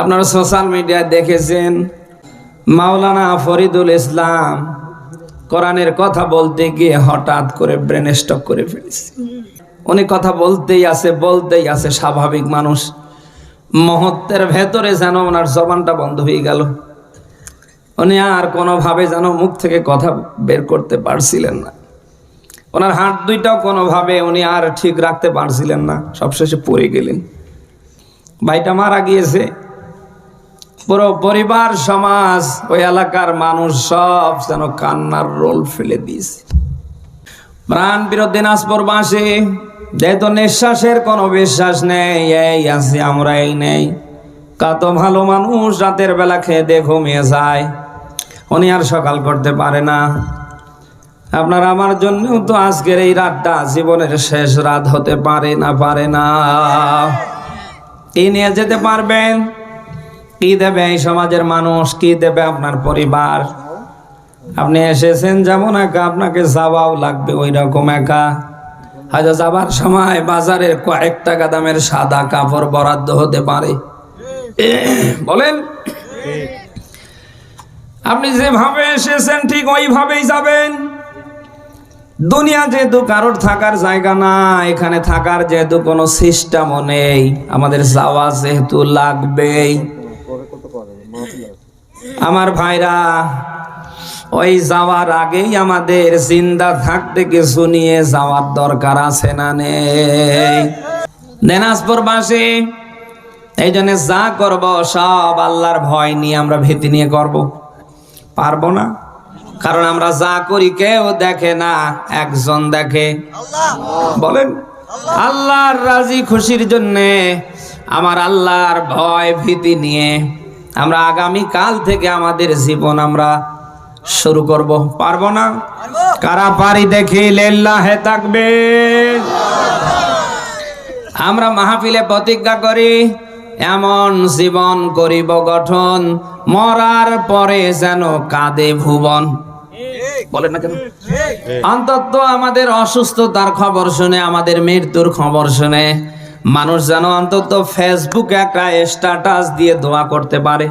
আপনারা সোশ্যাল মিডিয়ায় দেখেছেন, মাওলানা ফরিদুল ইসলাম কোরআনের কথা বলতে গিয়ে হঠাৎ করে ব্রেন স্টক করে ফেলেছে। উনি কথা বলতেই আছে বলতেই আছে, স্বাভাবিক মানুষ। মহত্বের ভেতরে যেন ওনার জবানটা বন্ধ হয়ে গেল। উনি আর কোনোভাবে যেন মুখ থেকে কথা বের করতে পারছিলেন না। ওনার হাত দুইটাও কোনোভাবে উনি আর ঠিক রাখতে পারছিলেন না, সবশেষে পড়ে গেলেন। ভাইটা মারা গিয়েছে পুরো পরিবার, সমাজ, ওই এলাকার মানুষ সব যেন কান্নার রোল ফেলে দিয়েছে। প্রাণ বিরোধ দিনাজপুর বাসে যেহেতু নিঃশ্বাসের কোনো বিশ্বাস নেই, এই আছি আমরা এই নেই কত ভালো মানুষ রাতের বেলা খেয়ে দিয়ে ঘুমিয়ে যায়, উনি আর সকাল করতে পারে না। আপনার আমার জন্যও তো আজকের এই রাতটা জীবনের শেষ রাত হতে পারে না পারে না। কি নিয়ে যেতে পারবেন। কি দেবে এই সমাজের মানুষ? কি দেবে আপনার পরিবার? আপনি এসেছেন যেমন একা, আপনাকে যাওয়াও লাগবে ওই রকম একা। হয়তো যাবার সময় বাজারের কয়েক টাকা দামের সাদা কাপড় বরাদ্দ হতে পারে। বলেন? আপনি যেভাবে এসেছেন, ঠিক ওইভাবেই যাবেন। দুনিয়া যেহেতু কারোর থাকার জায়গা না, এখানে থাকার যেহেতু কোনো সিস্টেমও নেই। আমাদের যাওয়া যেহেতু লাগবেই। আমার ভাইরা, ওই যাওয়ার আগেই আমাদের চিন্তা থাকতে কিছু নিয়ে যাওয়ার দরকার আছে না নেই? দিনাজপুর এই জন্য যা করব, সব আল্লাহর ভয় নিয়ে আমরা ভীতি নিয়ে করব। পারব না। কারণ আমরা যা করি, কেউ দেখে না, একজন দেখে। বলেন, আল্লাহর রাজি খুশির জন্যে আমার আল্লাহর ভয়, ভীতি নিয়ে আমরা আগামী কাল থেকে আমাদের জীবন আমরা শুরু করব। পারব না? কারা পারি দেখি, লেল্লাহে থাকবে আমরা মাহফিলে প্রতিজ্ঞা করি, এমন জীবন করিব গঠন, মরার পরে যেন কাঁদে ভুবন। বলেন না কেন? অন্তত আমাদের অসুস্থতার খবর শুনে, আমাদের মৃত্যুর খবর শুনে মানুষ যেন অন্তত ফেসবুকে একটা স্ট্যাটাস দিয়ে দোয়া করতে পারে।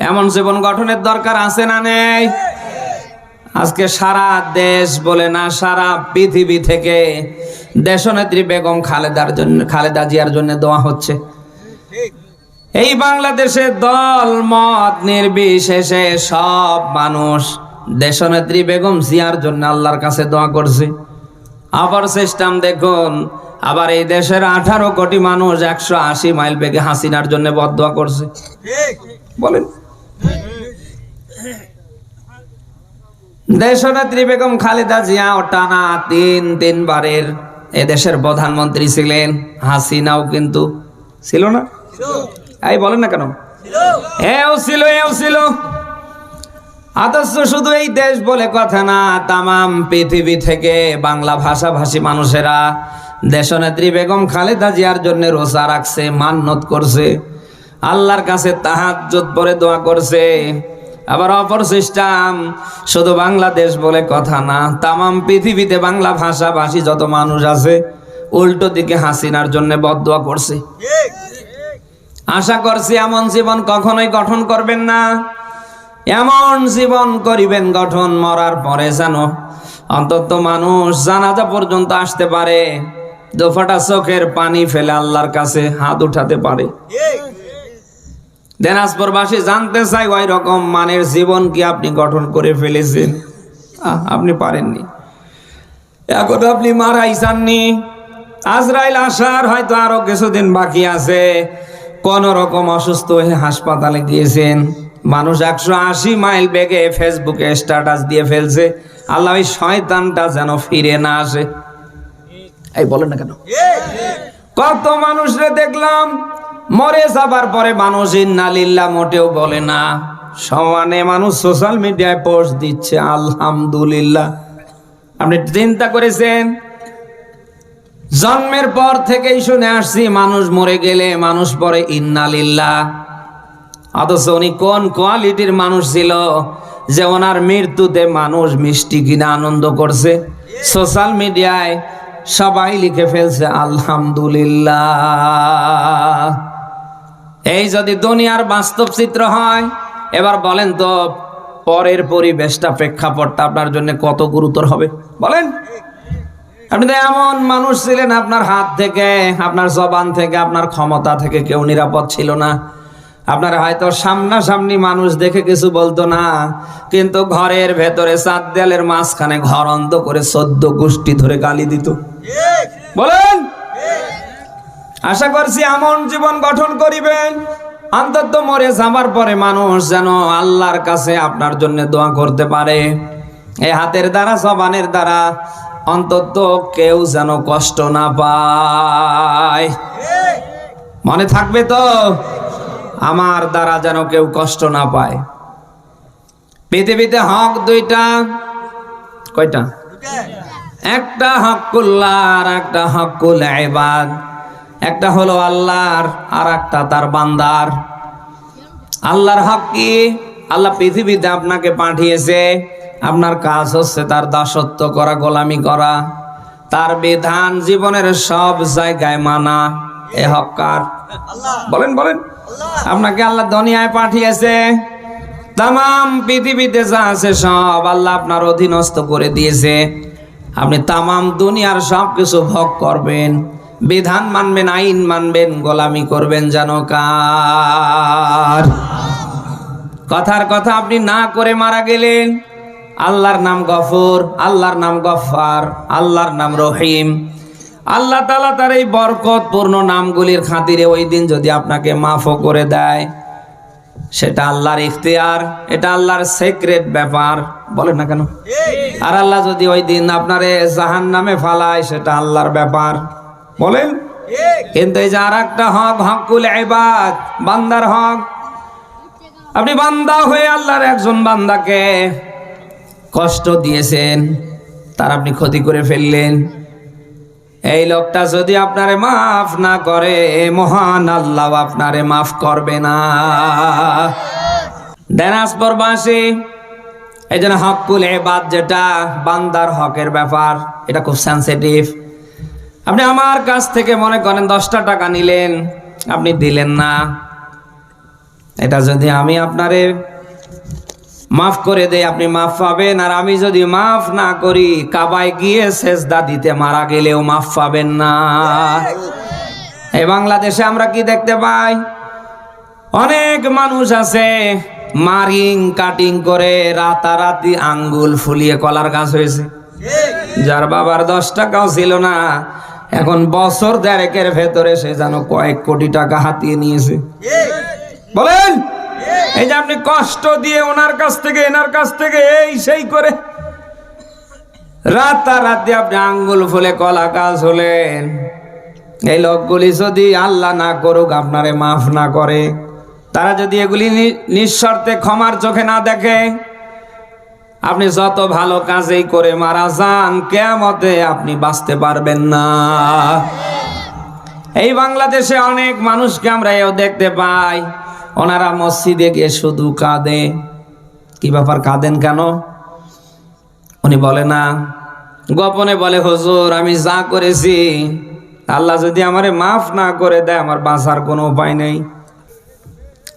এমন জীবন গঠনের দরকার আছে না নেই? আজকে সারা দেশ বলে না, সারা পৃথিবী থেকে দেশনেত্রী বেগম খালেদার জন্য, খালেদা জিয়ার জন্য দোয়া হচ্ছে। এই বাংলাদেশে দল, মত নির্বিশেষে সব মানুষ দেশনেত্রী বেগম জিয়ার জন্য আল্লাহর কাছে দোয়া করছে। আবার সিস্টেম দেখুন আবার এই দেশের আঠারো কোটি মানুষ একশো আশি মাইল বেগে হাসিনার জন্য বদোয়া করছে। বলেন। দেশনেত্রী বেগম খালেদা জিয়া ও টানা তিন তিনবারের এদেশের প্রধানমন্ত্রী ছিলেন। হাসিনাও কিন্তু ছিল না। এই বলেন না কেন? এও ছিল এও ছিল। আদর্শ শুধু এই দেশ বলে কথা না তামাম পৃথিবী থেকে বাংলা ভাষাভাষী মানুষেরা দেশনেত্রী বেগম খালেদা জিয়ার জন্য রোজা রাখছে, মান্নত করছে। আল্লাহর কাছে তাহাজ্জুদ পরে দোয়া করছে। আবার অপর সিস্টেম, শুধু বাংলাদেশ বলে কথা না, তামাম পৃথিবীতে বাংলা ভাষাভাষী যত মানুষ আছে, উল্টো দিকে হাসিনার জন্য বদোয়া করছে। আশা করছি এমন জীবন কখনোই গঠন করবেন না। এমন জীবন করিবেন গঠন মরার পরে যেন অন্তত মানুষ জানাজা পর্যন্ত আসতে পারে। দোফাটা চোখের পানি ফেলে আল্লাহর কাছে হাত উঠাতে পারে। দিনাজপুরবাসী জানতে চাই ওই রকম মানের জীবন কি আপনি গঠন করে ফেলেছেন। আপনি পারেননি। এখন আপনি মারাই চাননি। আজরাইল আসার হয়তো আরও কিছুদিন বাকি আছে। কোন রকম অসুস্থ হয়ে হাসপাতালে গিয়েছেন। মানুষ একশো আশি মাইল বেগে ফেসবুকে স্ট্যাটাস দিয়ে ফেলছে। আল্লাহ ওই শয়তানটা যেন ফিরে না আসে। এই, বলেন না কেন? কত মানুষরে দেখলাম, মরে যাবার পরে মানুষ ইন্নালিল্লাহ মোটেও বলে না। সমানে মানুষ সোশ্যাল মিডিয়ায় পোস্ট দিচ্ছে, আলহামদুলিল্লাহ। আপনি চিন্তা করেছেন? জন্মের পর থেকেই শুনে আসছি, মানুষ মরে গেলে মানুষ পরে ইন্নালিল্লাহ। অথচ উনি কোন কোয়ালিটির মানুষ ছিল যে ওনার মৃত্যুতে মানুষ মিষ্টি কিনা আনন্দ করছে? সোশ্যাল মিডিয়ায় সবাই লিখে ফেলছে, আলহামদুলিল্লাহ। এই যদি দুনিয়ার বাস্তব চিত্র হয়, এবার বলেন তো, পরের পরিবেশটা, প্রেক্ষাপটটা আপনার জন্য কত গুরুতর হবে? বলেন। আপনি তো এমন মানুষ ছিলেন, আপনার হাত থেকে, আপনার জবান থেকে, আপনার ক্ষমতা থেকে কেউ নিরাপদ ছিল না। আপনার হয়তো সামনাসামনি মানুষ দেখে কিছু বলতো না, কিন্তু ঘরের ভেতরে চার দেয়ালের মাঝখানে ঘর অন্ধ করে সদ্য গোষ্ঠী ধরে গালি দিত। বলেন? আশা করছি এমন জীবন গঠন করিবেন, অন্তত মরে যাবার পরে মানুষ যেন আল্লাহর কাছে আপনার জন্য দোয়া করতে পারে। এই হাতের দ্বারা, জবানের দ্বারা অন্তত কেউ যেন কষ্ট না পায়। মনে থাকবে তো? আমার দ্বারা যেন কেউ কষ্ট না পায়। পৃথিবীতে হক দুইটা, কয়টা? একটা হকুল্লাহ আর একটা হকুল ইবাদ। একটা হলো আল্লাহর আর একটা তার বান্দার। আল্লাহর হক কি? আল্লাহ পৃথিবীতে আপনাকে পাঠিয়েছে। আপনার কাজ হচ্ছে তার দাসত্ব করা, গোলামি করা। তার বিধান জীবনের সব জায়গায় মানা। এ হকার বলেন বলেন। আপনাকে আল্লাহ দুনিয়ায় পাঠিয়েছে। তাম পৃথিবীতে যা আছে সব আল্লাহ আপনার অধীনস্থ করে দিয়েছে। আপনি তামাম দুনিয়ার সব কিছু ভোগ করবেন, বিধান মানবেন, আইন মানবেন, গোলামি করবেন যেন কার। কথার কথা আপনি না করে মারা গেলেন। আল্লাহর নাম গফর, আল্লাহর নাম গফার আল্লাহর নাম রহিম। আল্লাহ তালা তার এই বরকতপূর্ণ নামগুলির খাতিরে ওই দিন যদি আপনাকে মাফও করে দেয়, সেটা আল্লাহর ইখতিয়ার এটা আল্লাহর সিক্রেট ব্যাপার, বলেন না কেন? আর আল্লাহ যদি ওই দিন আপনারে জাহান নামে ফালায়, সেটা আল্লাহর ব্যাপার, বলেন? কিন্তু এই যে আর একটা হক, হকুল এবাদ বান্দার হক। আপনি বান্দা হয়ে আল্লাহর একজন বান্দাকে কষ্ট দিয়েছেন, তার আপনি ক্ষতি করে ফেললেন এই লোকটা যদি আপনারে মাফ না করে মহান আল্লাহ আপনারে মাফ করবে না। দিনাজপুরবাসী এই জন্য হকুল এবাদ যেটা, বান্দার হকের ব্যাপার, এটা খুব সেন্সিটিভ আপনি আমার কাছ থেকে মনে করেন দশটা টাকা নিলেন, আপনি দিলেন না। এটা যদি আমি আপনারে মাফ করে দেই আপনি মাফ পাবেন। আর আমি যদি মাফ না করি, কাবায় গিয়ে সেজদা দিতে মারা গেলেও মাফ পাবেন না। এই বাংলাদেশে আমরা কি দেখতে পাই? অনেক মানুষ আছে, মারিং, কাটিং করে রাতারাতি আঙ্গুল ফুলিয়ে কলার গাছ হয়েছে। যার বাবার দশ টাকাও ছিল না, এখন বছর দেড়েকের ভেতরে সে যেন কয়েক কোটি টাকা হাতিয়ে নিয়েছে। বলেন! এই যে আপনি কষ্ট দিয়ে ওনার কাছ থেকে, এনার কাছ থেকে এই সেই করে রাতারাতি আপনি আঙ্গুল ফুলে কলা গাছ হলেন। এই লোকগুলি যদি আল্লাহ না করুক, আপনারে মাফ না করে। তারা যদি এগুলি নিঃশর্তে ক্ষমার চোখে না দেখে, আপনি যত ভালো কাজেই করে মারা যান কেমতে আপনি বাঁচতে পারবেন না। এই বাংলাদেশে অনেক মানুষকে আমরা এও দেখতে পাই। ওনারা মসজিদে গিয়ে শুধু কাঁদে। কি ব্যাপার, কাঁদেন কেন? উনি বলে, না। গোপনে বলে, হজুর, আমি যা করেছি, আল্লাহ যদি আমারে মাফ না করে দেয়, আমার বাঁচার কোনো উপায় নেই।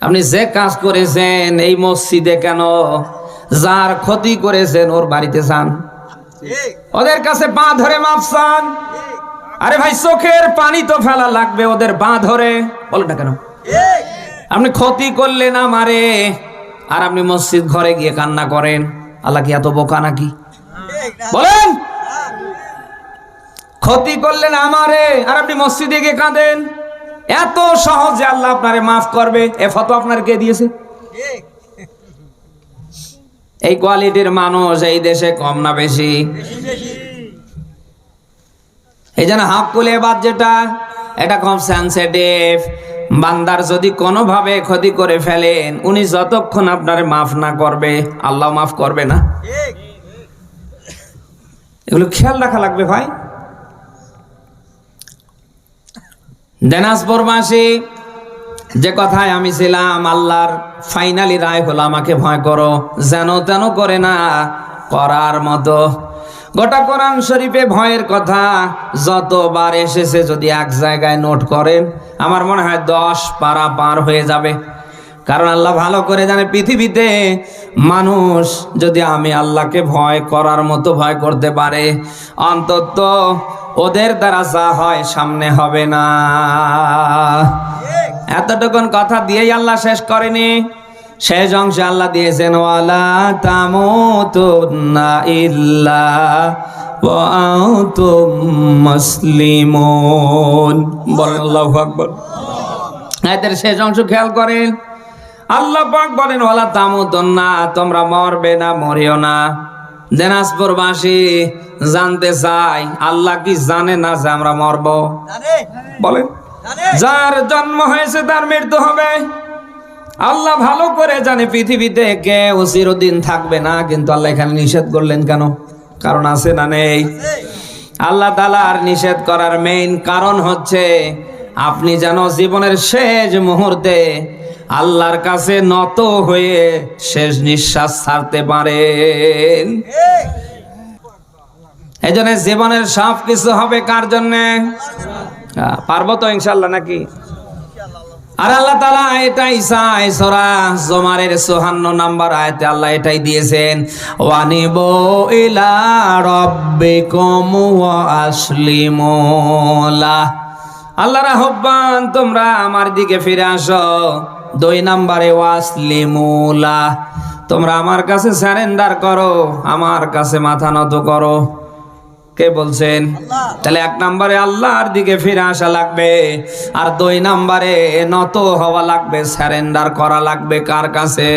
আপনি যে কাজ করেছেন, এই মসজিদে কেন যার ক্ষতি করেছেন, ওর বাড়িতে যান। ওদের কাছে পা ধরে মাফ চান। আরে ভাই, চোখের পানি তো ফেলা লাগবে, ওদের পা ধরে। বলেন না কেন? আপনি ক্ষতি করলেন আমারে, আর আপনি মসজিদ ঘরে গিয়ে কান্না করেন। আল্লাহ কি এত বোকা নাকি? বলেন! ক্ষতি করলেন আমারে, আর আপনি মসজিদে গিয়ে কাঁদেন। এত সহজে আল্লাহ আপনারে মাফ করবে। এ ফটো আপনার কে দিয়েছে? এই কোয়ালিটির মানুষ এই দেশে কম না বেশি। এই যেন হাফ হাকুল এবাদ যেটা, এটা কম সেন্সিটিভ বান্দার যদি কোনোভাবে ক্ষতি করে ফেলেন, উনি যতক্ষণ আপনার মাফ না করবে, আল্লাহ মাফ করবে না। এগুলো খেয়াল রাখা লাগবে ভাই। দিনাজপুরবাসী যে কথায় আমি ছিলাম, আল্লাহর ফাইনালি রায় হলো, আমাকে ভয় করো, যেন তেন করে না, করার মতো গোটা কোরআন শরীফে ভয়ের কথা যতবার এসেছে যদি এক জায়গায় নোট করেন আমার মনে হয় দশ পারা পার হয়ে যাবে। কারণ আল্লাহ ভালো করে জানে পৃথিবীতে মানুষ যদি আমি আল্লাহকে ভয় করার মতো ভয় করতে পারে অন্তত ওদের দ্বারা যা হয় সামনে হবে না। এতটুকুন কথা দিয়েই আল্লাহ শেষ করেনি। শেষ অংশে আল্লাহ দিয়েছেন ওয়ালা তামুতুন্না ইল্লা ওয়া আনতুম মুসলিমুন। বলেন আল্লাহু আকবার। শেষ অংশ খেয়াল করেন আল্লাহ পাক বলেন ওয়ালা তামুতুন্না তোমরা মরবে না মরিও না। দিনাজপুরবাসী জানতে চাই আল্লাহ কি জানে না যে আমরা মরব? বলেন যার জন্ম হয়েছে তার মৃত্যু হবে। আল্লাহ ভালো করে জানে পৃথিবীতে কেউ চিরদিন থাকবে না, কিন্তু আল্লাহ এখানে নিষেধ করলেন কেন? কারণ আছে না নেই? আল্লাহ তালার নিষেধ করার মেইন কারণ হচ্ছে, আপনি যেন জীবনের শেষ মুহূর্তে আল্লাহর কাছে নত হয়ে শেষ নিঃশ্বাস ছাড়তে পারেন। এই জন্য জীবনের সব কিছু হবে কার জন্যে? পারব তো ইনশাল্লাহ নাকি? আর আল্লাহ তালা এটাই চাই সোরা জমারের সোহান্ন নাম্বার আয়তে আল্লাহ এটাই দিয়েছেন, ওয়ানিব ইলা রব্বিকুম ওয়া আসলিমুলা আল্লাহর আহ্বান, তোমরা আমার দিকে ফিরে আসো। দুই নাম্বারে ওয়াসলিমুলা তোমরা আমার কাছে স্যারেন্ডার করো, আমার কাছে মাথা নত করো। কে বলছেন? তাহলে এক নম্বরে আল্লাহর দিকে ফিরে আসা লাগবে, আর দুই নম্বরে নত হওয়া লাগবে স্যারেন্ডার করা লাগবে কার কাছে?